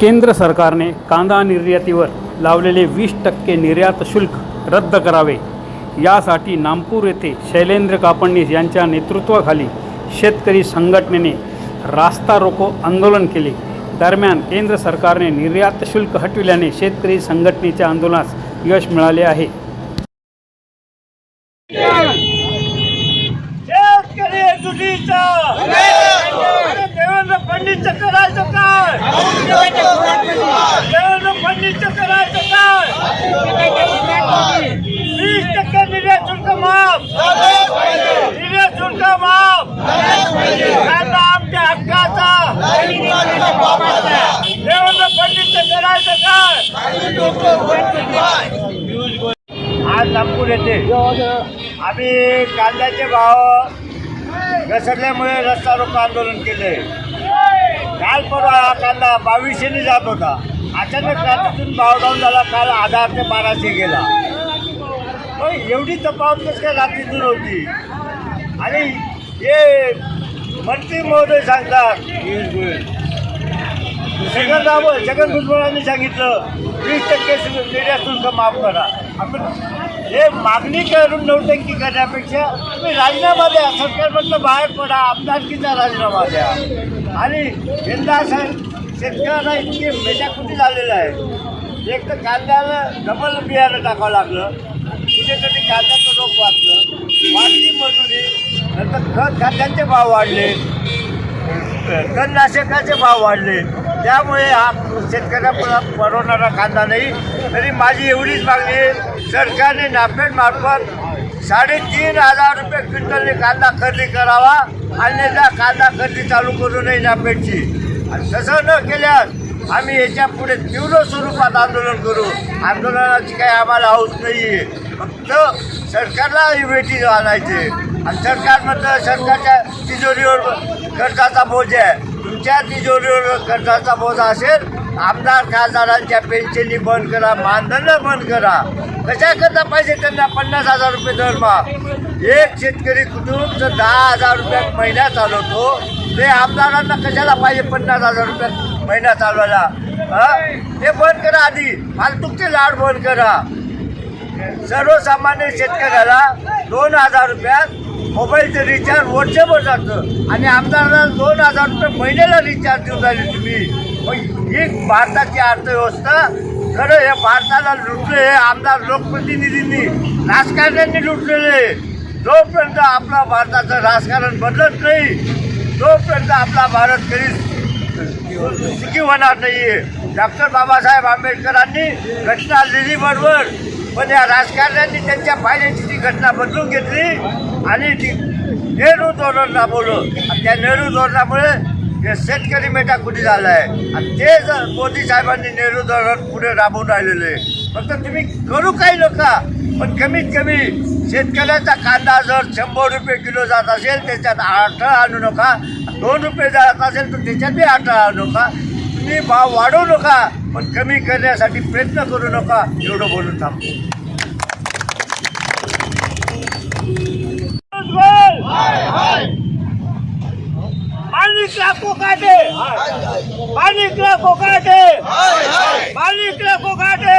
केंद्र सरकारने कांदा निर्यातीवर लावलेले वीस टक्के निर्यात शुल्क रद्द करावे. यासाठी नामपूर येथे शैलेंद्र कापडणीस यांच्या नेतृत्वाखाली शेतकरी संघटनेने रास्ता रोको आंदोलन केले. दरम्यान केंद्र सरकारने निर्यात शुल्क हटविल्याने शेतकरी संघटनेच्या आंदोलनास यश मिळाले आहे. शेतकरी देवेंद्र फडणवीसचं करायचं काय? देवेंद्र फडणवीसचं करायचं काय? वीस टक्के निर्यात शुल्क माफ. निर्यात शुल्क माफ. कांदा आमच्या हक्काचा. देवेंद्र फडणवीसचं करायचं काय? आज नागपूर येते. आम्ही कांद्याचे भाव घसरल्यामुळे रस्ता रोको आंदोलन केले. काल परवा त्यांना कांदा बावीसशेने जात होता. अचानक रात्रीतून भाव डाऊन झाला काल हजार ते बाराशे गेला. पण एवढी तपावत कसं काय रात्रीतून होती? आणि हे मंत्री महोदय सांगतात जगन राव जगन भुजबळांनी सांगितलं वीस टक्के शु- शुल्क माफ करा. आपण हे मागणी करून नौटंकी करण्यापेक्षा तुम्ही राजीनामा द्या सरकारमधनं बाहेर पडा आमदारकीचा राजीनामा द्या. आणि यंदा असं शेतकऱ्यांना इतके मेटाकुटी झालेलं आहे? एक तर कांद्याला डबल बियाणं टाकावं लागलं. कुठेतरी कांद्याचं रोप वाचलं. वाढली मजुरी नंतर खत कांद्याचे भाव वाढले. तणनाशकाचे भाव वाढले. त्यामुळे हा शेतकऱ्याला परवडणारा कांदा नाही. तरी माझी एवढीच मागणी आहे सरकारने नाफेडमार्फत साडेतीन हजार रुपये क्विंटलने कांदा खरेदी करावा. अन्यथा कांदा खरेदी चालू करू नये नाफेडची आणि तसं न केल्यास आम्ही याच्यापुढे तीव्र स्वरूपात आंदोलन करू. आंदोलनाची काही आम्हाला हौस नाही आहे फक्त सरकारला भेटी आणायचे. आणि सरकार म्हणतं सरकारच्या तिजोरीवर कर्जाचा बोज आहे. तुमच्या तिजोरीवर कर्जाचा बोज असेल आमदार खासदारांच्या पेन्शनी बंद करा मानधनं बंद करा. कशा करता पाहिजे त्यांना पन्नास हजार रुपये दरमा एक शेतकरी कुटुंब जर दहा हजार रुपयात महिना चालवतो. ते आमदारांना कशाला पाहिजे पन्नास हजार रुपयात महिना चालवायला? हं? ते बंद करा आधी. फालतूकचे लाड बंद करा. सर्वसामान्य शेतकऱ्याला दोन हजार रुपयात मोबाईलचं रिचार्ज वर्षभर जातं. आणि आमदाराला दोन हजार रुपये महिन्याला रिचार्ज देऊन राहिले तुम्ही. मग ही भारताची अर्थव्यवस्था. खरं हे भारताला लुटले हे आमदार लोकप्रतिनिधींनी. राजकारण्यांनी लुटलेले जोपर्यंत आपला भारताचं राजकारण बदलत नाही तोपर्यंत आपला भारत कधी सुखी होणार नाहीये. डॉक्टर बाबासाहेब आंबेडकरांनी घटना लिहिली बरोबर पण या राजकारण्यांनी त्यांच्या फायद्याची ती घटना बदलून घेतली आणि ती नेहरू धोरण राबवलं आणि त्या नेहरू धोरणामुळे हे शेतकरी मेटाकुटी झालं आहे आणि ते जर मोदी साहेबांनी नेहरू धरण पुढे राबवून राहिलेले. आहे. फक्त तुम्ही करू काही नका. पण कमीत कमी शेतकऱ्याचा कांदा जर शंभर रुपये किलो जात असेल त्याच्यात अडथळा आणू नका. दोन रुपये जात असेल तर त्याच्यात बी अडथळा आणू नका. तुम्ही भाव वाढवू नका पण कमी करण्यासाठी प्रयत्न करू नका. एवढं बोलून थांबतो. લાખો કાઢે માલિક લાખો કાઢે માલિક લાખો કાઢે